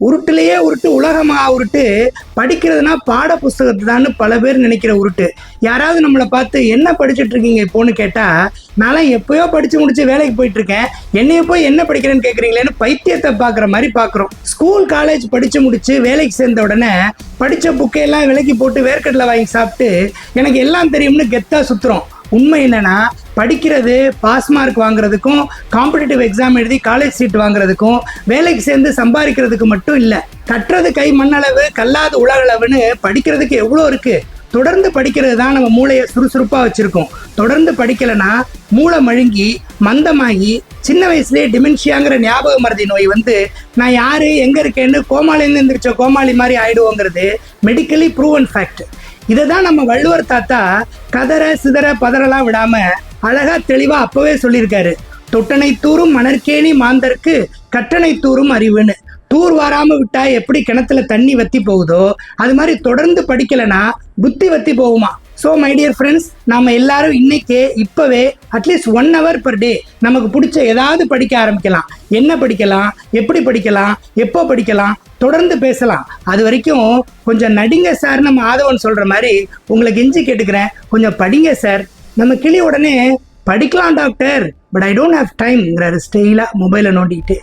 உருட்டுலேயே உருட்டு உலகமாக உருட்டு படிக்கிறதுனா பாட புஸ்தகத்தை தான் பல பேர் நினைக்கிற உருட்டு. யாராவது நம்மளை பார்த்து என்ன படிச்சுட்டு இருக்கீங்க இப்போன்னு கேட்டால் நான்லாம் எப்பயோ படித்து முடிச்சு வேலைக்கு போயிட்டு இருக்கேன் என்னைய போய் என்ன படிக்கிறேன்னு கேட்குறீங்களேன்னு பைத்தியத்தை பார்க்குற மாதிரி பார்க்குறோம் ஸ்கூல் காலேஜ் படித்து முடிச்சு வேலைக்கு சேர்ந்த உடனே படித்த புக்கையெல்லாம் விலைக்கு போட்டு வேர்க்கடலை வாங்கி சாப்பிட்டு எனக்கு எல்லாம் தெரியும்னு கெத்தாக சுற்றுறோம் உண்மை என்னன்னா படிக்கிறது பாஸ் மார்க் வாங்குறதுக்கும் காம்படிட்டிவ் எக்ஸாம் எழுதி காலேஜ் சீட் வாங்குறதுக்கும் வேலைக்கு சேர்ந்து சம்பாதிக்கிறதுக்கு மட்டும் இல்லை கட்டுறது கை மண்ணளவு கல்லாத உலகளவுன்னு படிக்கிறதுக்கு எவ்வளோ இருக்கு? தொடர்ந்து படிக்கிறது தான் நம்ம மூளையை சுறுசுறுப்பாக வச்சுருக்கோம். தொடர்ந்து படிக்கலைன்னா மூளை மழுங்கி மந்தமாகி சின்ன வயசுலேயே டிமென்ஷியாங்கிற ஞாபக மருதி நோய் வந்து நான் யாரு எங்கே இருக்கேன்னு கோமாளின்னு எந்திரிச்ச கோமாளி மாதிரி ஆயிடுவோங்கிறது மெடிக்கலி ப்ரூவன் ஃபேக்ட் இதை தான் நம்ம வள்ளுவர் தாத்தா கதற சிதற பதறலாம் விடாம அழகா தெளிவா அப்பவே சொல்லியிருக்காரு. தொட்டனை தூரும் மணற்கேணி மாந்தருக்கு கட்டணை தூரும் அறிவுன்னு. தூர் வாராம விட்டா எப்படி கிணத்துல தண்ணி வத்தி போகுதோ அது மாதிரி தொடர்ந்து படிக்கலைன்னா புத்தி வத்தி போகுமா? ஸோ மை டியர் ஃப்ரெண்ட்ஸ் நாம் எல்லாரும் இன்னைக்கே இப்போவே at least one hour per day நமக்கு பிடிச்ச ஏதாவது படிக்க ஆரம்பிக்கலாம். என்ன படிக்கலாம்? எப்படி படிக்கலாம்? எப்போ படிக்கலாம்? தொடர்ந்து பேசலாம். அது வரைக்கும் கொஞ்சம் நடிங்க சார் நம்ம ஆதவன் சொல்ற மாதிரி உங்களை கெஞ்சி கேட்டுக்கிறேன். கொஞ்சம் படிங்க சார் நம்ம கிளி உடனே படிக்கலாம் doctor but I don't have டைம்ங்கிறாரு ஸ்டெயிலாக மொபைலை நோண்டிக்கிட்டு.